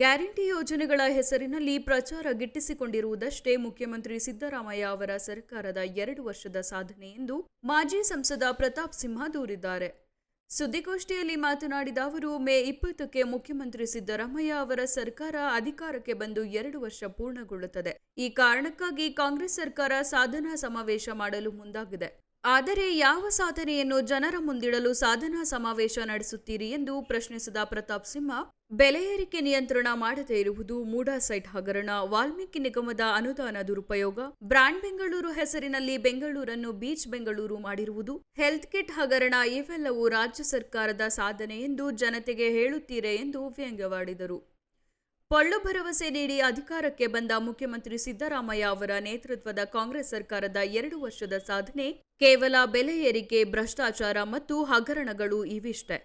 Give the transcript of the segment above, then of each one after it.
Guarantee ಯೋಜನೆಗಳ ಹೆಸರಿನಲ್ಲಿ ಪ್ರಚಾರ ಗಿಟ್ಟಿಸಿಕೊಂಡಿರುವುದಷ್ಟೇ ಮುಖ್ಯಮಂತ್ರಿ ಸಿದ್ದರಾಮಯ್ಯ ಅವರ ಸರ್ಕಾರದ ಎರಡು ವರ್ಷದ ಸಾಧನೆ ಎಂದು ಮಾಜಿ ಸಂಸದ ಪ್ರತಾಪ್ ಸಿಂಹ ದೂರಿದ್ದಾರೆ. ಸುದ್ದಿಗೋಷ್ಠಿಯಲ್ಲಿ ಮಾತನಾಡಿದ ಅವರು, ಮೇ ಇಪ್ಪತ್ತಕ್ಕೆ ಮುಖ್ಯಮಂತ್ರಿ ಸಿದ್ದರಾಮಯ್ಯ ಅವರ ಸರ್ಕಾರ ಅಧಿಕಾರಕ್ಕೆ ಬಂದು ಎರಡು ವರ್ಷ ಪೂರ್ಣಗೊಳ್ಳುತ್ತದೆ. ಈ ಕಾರಣಕ್ಕಾಗಿ ಕಾಂಗ್ರೆಸ್ ಸರ್ಕಾರ ಸಾಧನಾ ಸಮಾವೇಶ ಮಾಡಲು ಮುಂದಾಗಿದೆ. ಆದರೆ ಯಾವ ಸಾಧನೆಯನ್ನು ಜನರ ಮುಂದಿಡಲು ಸಾಧನಾ ಸಮಾವೇಶ ನಡೆಸುತ್ತೀರಿ ಎಂದು ಪ್ರಶ್ನಿಸಿದ ಪ್ರತಾಪ್ ಸಿಂಹ, ಬೆಲೆ ಏರಿಕೆ ನಿಯಂತ್ರಣ ಮಾಡದೇ ಇರುವುದು ಮೂಡಾ ಸೈಟ್ ಹಗರಣ, ವಾಲ್ಮೀಕಿ ನಿಗಮದ ಅನುದಾನ ದುರುಪಯೋಗ ಬ್ರಾಂಡ್ ಬೆಂಗಳೂರು ಹೆಸರಿನಲ್ಲಿ ಬೆಂಗಳೂರನ್ನು ಬೀಚ್ ಬೆಂಗಳೂರು ಮಾಡಿರುವುದು, ಹೆಲ್ತ್ ಕಿಟ್ ಹಗರಣ ಇವೆಲ್ಲವೂ ರಾಜ್ಯ ಸರ್ಕಾರದ ಸಾಧನೆ ಎಂದು ಜನತೆಗೆ ಹೇಳುತ್ತೀರೆ ಎಂದು ವ್ಯಂಗ್ಯವಾಡಿದರು. ಪೊಳ್ಳು ಭರವಸೆ ನೀಡಿ ಅಧಿಕಾರಕ್ಕೆ ಬಂದ ಮುಖ್ಯಮಂತ್ರಿ ಸಿದ್ದರಾಮಯ್ಯ ಅವರ ನೇತೃತ್ವದ ಕಾಂಗ್ರೆಸ್ ಸರ್ಕಾರದ ಎರಡು ವರ್ಷದ ಸಾಧನೆ ಕೇವಲ ಬೆಲೆ ಏರಿಕೆ, ಭ್ರಷ್ಟಾಚಾರ ಮತ್ತು ಹಗರಣಗಳು ಇವಿಷ್ಟೆ.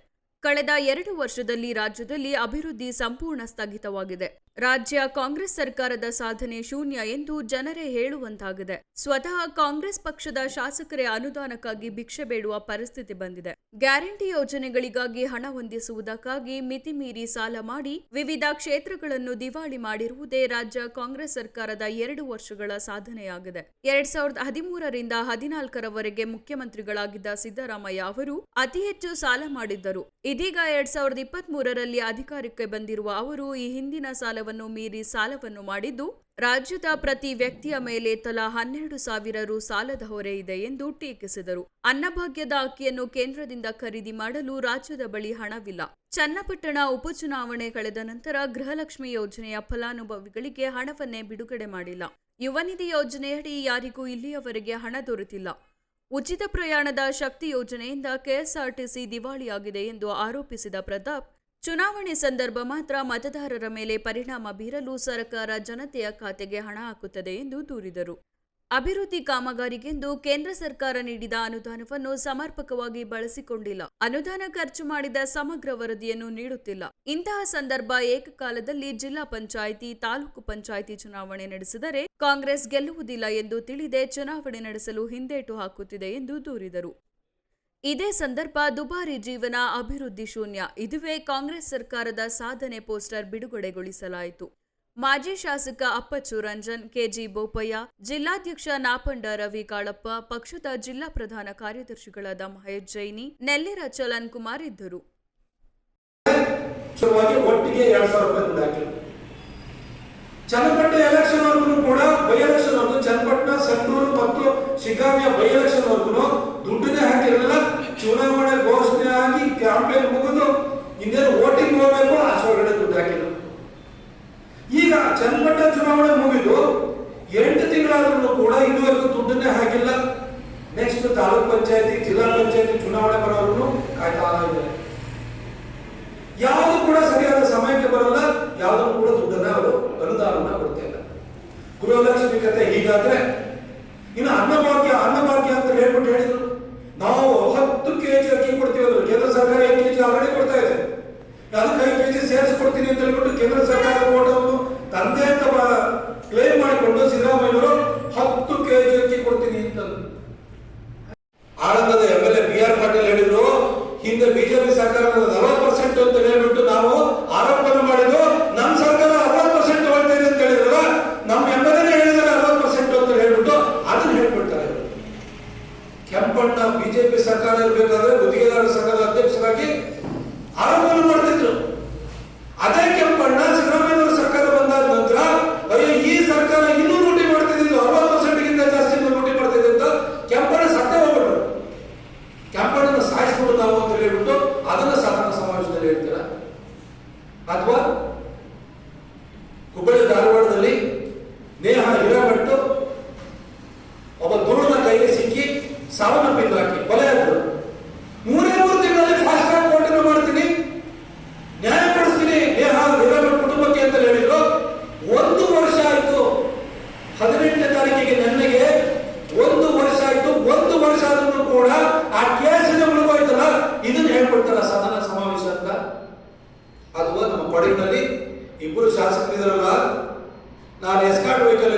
ಕಳೆದ ಎರಡು ವರ್ಷದಲ್ಲಿ ರಾಜ್ಯದಲ್ಲಿ ಅಭಿವೃದ್ಧಿ ಸಂಪೂರ್ಣ ಸ್ಥಗಿತವಾಗಿದೆ. ರಾಜ್ಯ ಕಾಂಗ್ರೆಸ್ ಸರ್ಕಾರದ ಸಾಧನೆ ಶೂನ್ಯ ಎಂದು ಜನರೇ ಹೇಳುವಂತಾಗಿದೆ. ಸ್ವತಃ ಕಾಂಗ್ರೆಸ್ ಪಕ್ಷದ ಶಾಸಕರೇ ಅನುದಾನಕ್ಕಾಗಿ ಭಿಕ್ಷೆ ಬೇಡುವ ಪರಿಸ್ಥಿತಿ ಬಂದಿದೆ. ಗ್ಯಾರಂಟಿ ಯೋಜನೆಗಳಿಗಾಗಿ ಹಣ ಹೊಂದಿಸುವುದಕ್ಕಾಗಿ ಮಿತಿಮೀರಿ ಸಾಲ ಮಾಡಿ ವಿವಿಧ ಕ್ಷೇತ್ರಗಳನ್ನು ದಿವಾಳಿ ಮಾಡಿರುವುದೇ ರಾಜ್ಯ ಕಾಂಗ್ರೆಸ್ ಸರ್ಕಾರದ ಎರಡು ವರ್ಷಗಳ ಸಾಧನೆಯಾಗಿದೆ. ಎರಡ್ ಸಾವಿರದ ಹದಿಮೂರರಿಂದ ಹದಿನಾಲ್ಕರವರೆಗೆ ಮುಖ್ಯಮಂತ್ರಿಗಳಾಗಿದ್ದ ಸಿದ್ದರಾಮಯ್ಯ ಅವರು ಅತಿ ಹೆಚ್ಚು ಸಾಲ ಮಾಡಿದ್ದರು. ಇದೀಗ ಎರಡ್ ಸಾವಿರದ ಇಪ್ಪತ್ತ್ ಅಧಿಕಾರಕ್ಕೆ ಬಂದಿರುವ ಅವರು ಈ ಹಿಂದಿನ ಸಾಲವನ್ನು ಮೀರಿ ಸಾಲವನ್ನು ಮಾಡಿದ್ದು ರಾಜ್ಯದ ಪ್ರತಿ ವ್ಯಕ್ತಿಯ ಮೇಲೆ ತಲಾ ಹನ್ನೆರಡು ಸಾವಿರ ರು ಸಾಲದ ಹೊರೆ ಇದೆ ಎಂದು ಟೀಕಿಸಿದರು. ಅನ್ನಭಾಗ್ಯದ ಅಕ್ಕಿಯನ್ನು ಕೇಂದ್ರದಿಂದ ಖರೀದಿ ಮಾಡಲು ರಾಜ್ಯದ ಬಳಿ ಹಣವಿಲ್ಲ. ಚನ್ನಪಟ್ಟಣ ಉಪಚುನಾವಣೆ ಕಳೆದ ನಂತರ ಗೃಹಲಕ್ಷ್ಮಿ ಯೋಜನೆಯ ಫಲಾನುಭವಿಗಳಿಗೆ ಹಣವನ್ನೇ ಬಿಡುಗಡೆ ಮಾಡಿಲ್ಲ. ಯುವನಿಧಿ ಯೋಜನೆಯಡಿ ಯಾರಿಗೂ ಇಲ್ಲಿಯವರೆಗೆ ಹಣ ದೊರೆತಿಲ್ಲ. ಉಚಿತ ಪ್ರಯಾಣದ ಶಕ್ತಿ ಯೋಜನೆಯಿಂದ ಕೆಎಸ್ಆರ್ಟಿಸಿ ದಿವಾಳಿಯಾಗಿದೆ ಎಂದು ಆರೋಪಿಸಿದ ಪ್ರತಾಪ್ ಚುನಾವಣೆ ಸಂದರ್ಭ ಮಾತ್ರ ಮತದಾರರ ಮೇಲೆ ಪರಿಣಾಮ ಬೀರಲು ಸರ್ಕಾರ ಜನತೆಯ ಖಾತೆಗೆ ಹಣ ಹಾಕುತ್ತದೆ ಎಂದು ದೂರಿದರು. ಅಭಿವೃದ್ಧಿ ಕಾಮಗಾರಿಗೆಂದು ಕೇಂದ್ರ ಸರ್ಕಾರ ನೀಡಿದ ಅನುದಾನವನ್ನು ಸಮರ್ಪಕವಾಗಿ ಬಳಸಿಕೊಂಡಿಲ್ಲ. ಅನುದಾನ ಖರ್ಚು ಮಾಡಿದ ಸಮಗ್ರ ವರದಿಯನ್ನು ನೀಡುತ್ತಿಲ್ಲ. ಇಂತಹ ಸಂದರ್ಭ ಏಕಕಾಲದಲ್ಲಿ ಜಿಲ್ಲಾ ಪಂಚಾಯಿತಿ, ತಾಲೂಕು ಪಂಚಾಯಿತಿ ಚುನಾವಣೆ ನಡೆಸಿದರೆ ಕಾಂಗ್ರೆಸ್ ಗೆಲ್ಲುವುದಿಲ್ಲ ಎಂದು ತಿಳಿದೇ ಚುನಾವಣೆ ನಡೆಸಲು ಹಿಂದೇಟು ಹಾಕುತ್ತಿದೆ ಎಂದು ದೂರಿದರು. ಇದೇ ಸಂದರ್ಭ ದುಬಾರಿ ಜೀವನ, ಅಭಿವೃದ್ಧಿ ಶೂನ್ಯ. ಇದುವೇ ಕಾಂಗ್ರೆಸ್ ಸರ್ಕಾರದ ಸಾಧನೆ ಪೋಸ್ಟರ್ ಬಿಡುಗಡೆಗೊಳಿಸಲಾಯಿತು. ಮಾಜಿ ಶಾಸಕ ಅಪ್ಪಚ್ಚು ರಂಜನ್, ಕೆಜಿ ಬೋಪಯ್ಯ, ಜಿಲ್ಲಾಧ್ಯಕ್ಷ ನಾಪಂಡ ರವಿ ಕಾಳಪ್ಪ, ಪಕ್ಷದ ಜಿಲ್ಲಾ ಪ್ರಧಾನ ಕಾರ್ಯದರ್ಶಿಗಳಾದ ಮಹೇಶ್ ಜೈನಿ, ನೆಲ್ಲಿರ ಚಲನ್ ಕುಮಾರ್ ಇದ್ದರು. ಚನ್ನಪಟ್ಟಣ ಎಲೆಕ್ಷನ್ ಕೂಡ ಬೈ ಎಲೆಕ್ಷನ್ ಚನ್ನಪಟ್ಟಣ ಸಂಡೂರು ಮತ್ತು ಶಿಗ್ಗಾಮಿಯ ಬೈ ದುಡ್ಡನ್ನೇ ಹಾಕಿರಲಿಲ್ಲ. ಚುನಾವಣೆ ಘೋಷಣೆ ಆಗಿ ಕ್ಯಾಂಪೇನ್ ಮುಗಿದು ಇನ್ನೇನು ವೋಟಿಂಗ್ ಹೋಗ್ಬೇಕು ಅಷ್ಟೊಳಗಡೆ ದುಡ್ಡು ಹಾಕಿದ್ರು. ಈಗ ಚನ್ನಮಟ್ಟ ಚುನಾವಣೆ ಮುಗಿದು ಎಂಟು ತಿಂಗಳಾದ್ರೂ ಕೂಡ ಇದುವರೆಗೂ ದುಡ್ಡನ್ನೇ ಹಾಕಿಲ್ಲ. ನೆಕ್ಸ್ಟ್ ತಾಲೂಕ್ ಪಂಚಾಯತಿ, ಜಿಲ್ಲಾ ಪಂಚಾಯತಿ ಚುನಾವಣೆ ಬರೋರು ಕಾಯ್ತಾ ಇದ್ದಾರೆ ಯಾವುದು ಕೂಡ ಸರಿಯಾದ ಸಮಯಕ್ಕೆ ಬರಲ್ಲ, ಯಾವುದು ಕೂಡ ದುಡ್ಡನ್ನ ಅವರು ಅನುದಾನವನ್ನ ಕೊಡ್ತಾ ಇಲ್ಲ. ಗೃಹಲಕ್ಷ್ಮಿ ಕತೆ ಹೀಗಾದ್ರೆ, ಇನ್ನು ಅನ್ನಭಾಗ್ಯ ಅನ್ನಭಾಗ್ಯ ಅಂತ ಹೇಳ್ಬಿಟ್ಟು ಹೇಳಿದ್ರು. ಆಲ್ರೆಡಿ ಕೊಡ್ತಾ ಇದೆ ಅದಕ್ಕೆ ಐದು ಕೆಜಿ ಸೇರಿಸ್ಕೊಡ್ತೀನಿ ಅಂತ ಹೇಳ್ಬಿಟ್ಟು ಕೇಂದ್ರ ಸರ್ಕಾರ ಓಟವನ್ನು ತಂದೆ ಅಂತ ಕ್ಲೇಮ್ ಮಾಡಿಕೊಂಡು ಸಿದ್ದರಾಮಯ್ಯವರು ಹತ್ತು ಕೆಜಿ ಅಕ್ಕಿ ಕೊಡ್ತೀನಿ ಅಂತ ಆಳಂದದ M L A B R Patil ಹೇಳಿದ್ರು ಹಿಂದೆ ಬಿಜೆಪಿ ಸರ್ಕಾರದ ನಲವತ್ತು ಪರ್ಸೆಂಟ್ ಅಂತ ಹೇಳ್ಬಿಟ್ಟು ನಾವು ಆರೋಪನ ಮಾಡಿದ್ದು ನಮ್ಮ ಸರ್ಕಾರ ಅರವತ್ತು ಪರ್ಸೆಂಟ್ ತಗೊಳ್ತಾ ಇದೆ ಅಂತ ಹೇಳಿದ್ರಲ್ಲ ನಮ್ಮ ಎಂ ಎಲ್ ಎ ಹೇಳಿದಾರೆ ಅರವತ್ತು ಪರ್ಸೆಂಟ್ ಅಂತ ಹೇಳ್ಬಿಟ್ಟು ಅದನ್ನ ಹೇಳ್ಬಿಡ್ತಾರೆ ಕೆಂಪಣ್ಣ ಬಿಜೆಪಿ ಸರ್ಕಾರ ಇರಬೇಕಾದ್ರೆ ಗುತ್ತಿಗೆದಾರರ ಸಂಘದ ಅಧ್ಯಕ್ಷರಾಗಿ ಆರೋಪವನ್ನು ಮಾಡ್ತಿದ್ರು. ಅದೇ ಕೆಂಪಣ್ಣ ಸಿದ್ದರಾಮಯ್ಯ ಸರ್ಕಾರ ಬಂದಾದ ನಂತರ, ಅಯ್ಯೋ, ಈ ಸರ್ಕಾರ ಇನ್ನೂ ಲೂಟಿ ಮಾಡ್ತಿದ್ದು ಅರವತ್ತು ಪರ್ಸೆಂಟ್ಗಿಂತ ಜಾಸ್ತಿ ಲೂಟಿ ಮಾಡ್ತಿದೆ ಅಂತ ಕೆಂಪಣ್ಣ ಸತ್ತೇ ಹೋಗ್ಬಿಟ್ರು. ಕೆಂಪಣ್ಣನ ಸಾಯಿಸ್ಬಿಡು ನಾವು ಅಂತ ಹೇಳ್ಬಿಟ್ಟು ಅದನ್ನ ಸಾಧನ ಸಮಾವೇಶದಲ್ಲಿ ಹೇಳ್ತೀರ? ಅಥವಾ, ಹುಬ್ಬಳ್ಳಿ ಧಾರವಾಡದಲ್ಲಿ ನೇಹ ಹಿರೇಮಠ್ ಶಾಸಕರಿದಾರಲ್ಲ ನಾನು ಎಸ್ಕಾಟ್ ವೆಹಿಕಲ್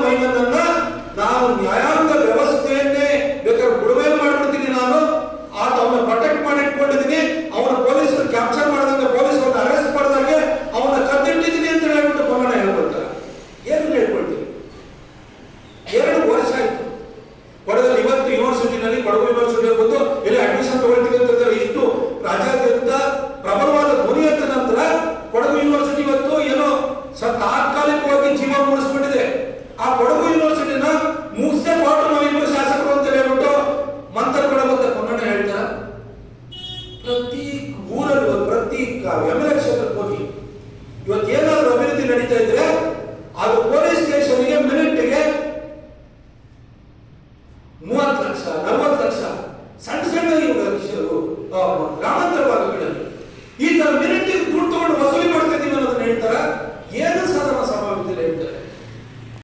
ಬಣ್ಣದನ್ನ ನಾವು ನ್ಯಾಯ ಮೂವತ್ತು ಲಕ್ಷ ನಲವತ್ತು ಲಕ್ಷ ಸಣ್ಣ ಸಣ್ಣ ಗ್ರಾಮಾಂತರವಾಗಿ ಗ್ರಾಮಾಂತರ ಈ ತರ